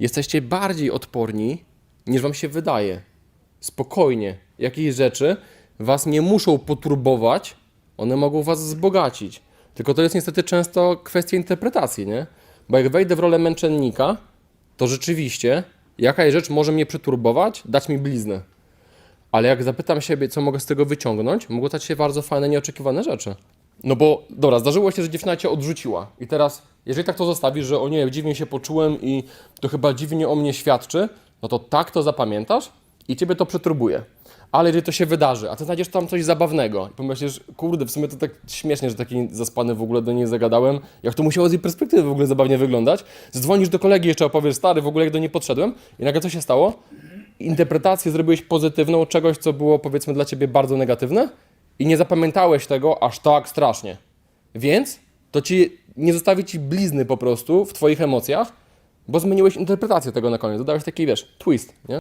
jesteście bardziej odporni, niż wam się wydaje. Spokojnie. Jakieś rzeczy was nie muszą poturbować, one mogą was wzbogacić. Tylko to jest niestety często kwestia interpretacji, nie? Bo jak wejdę w rolę męczennika, to rzeczywiście jakaś rzecz może mnie przyturbować, dać mi bliznę. Ale jak zapytam siebie, co mogę z tego wyciągnąć, mogą stać się bardzo fajne, nieoczekiwane rzeczy. No bo, dobra, zdarzyło się, że dziewczyna cię odrzuciła. I teraz, jeżeli tak to zostawisz, że o nie, dziwnie się poczułem i to chyba dziwnie o mnie świadczy, no to tak to zapamiętasz i ciebie to przeturbuje. Ale jeżeli to się wydarzy, a ty znajdziesz tam coś zabawnego i pomyślisz, kurde, w sumie to tak śmiesznie, że taki zaspany w ogóle do niej zagadałem, jak to musiało z jej perspektywy w ogóle zabawnie wyglądać. Zdzwonisz do kolegi jeszcze opowiesz, stary, w ogóle jak do niej podszedłem i nagle co się stało? interpretację zrobiłeś pozytywną czegoś, co było powiedzmy dla ciebie bardzo negatywne i nie zapamiętałeś tego aż tak strasznie. Więc to ci nie zostawi ci blizny po prostu w twoich emocjach, bo zmieniłeś interpretację tego na koniec. Dodałeś taki, wiesz, twist, nie?